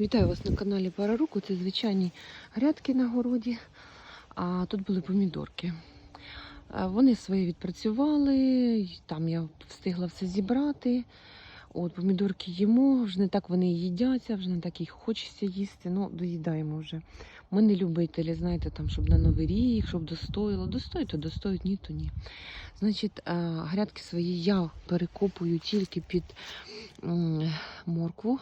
Вітаю вас на каналі Параруку. Це звичайні грядки на городі. А тут були помідорки. Вони свої відпрацювали, там я встигла все зібрати. От помідорки їмо, вже не так вони їдяться, вже не так їх хочеться їсти. Ну, доїдаємо вже. Ми не любителі, знаєте, там, щоб на новий рік, щоб достоїло. Достоїть, то достоїть, ні, то ні. Значить, грядки свої я перекопую тільки під моркву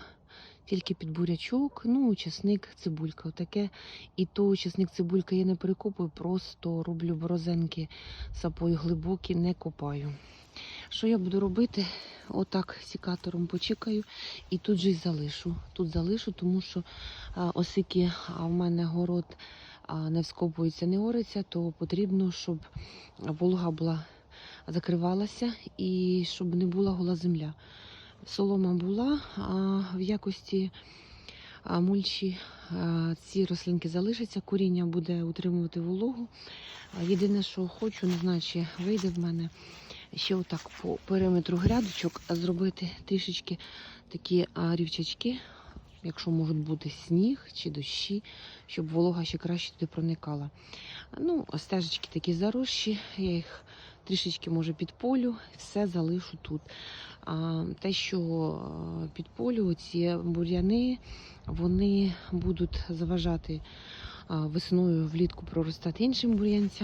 тільки під бурячок, ну, чесник, цибулька. Отаке. І то чесник, цибулька я не перекопую, просто роблю борозенки сапою глибокі, не копаю. Що я буду робити? Отак сікатором почекаю і тут же й залишу. Тут залишу, тому що оскільки а, в мене город не вскопується, не ориться, то потрібно, щоб волога була закривалася і щоб не була гола земля солома була, а в якості мульчі ці рослинки залишаться, коріння буде утримувати вологу. Єдине, що хочу, не знаю, чи вийде в мене ще отак по периметру грядочок зробити трішечки такі рівчачки, якщо можуть бути сніг чи дощі, щоб волога ще краще туди проникала. Ну, стежечки такі заросші, я їх трішечки може під полю, все залишу тут. А, те, що е, під полю, ці бур'яни, вони будуть заважати весною влітку проростати іншим бур'янцям.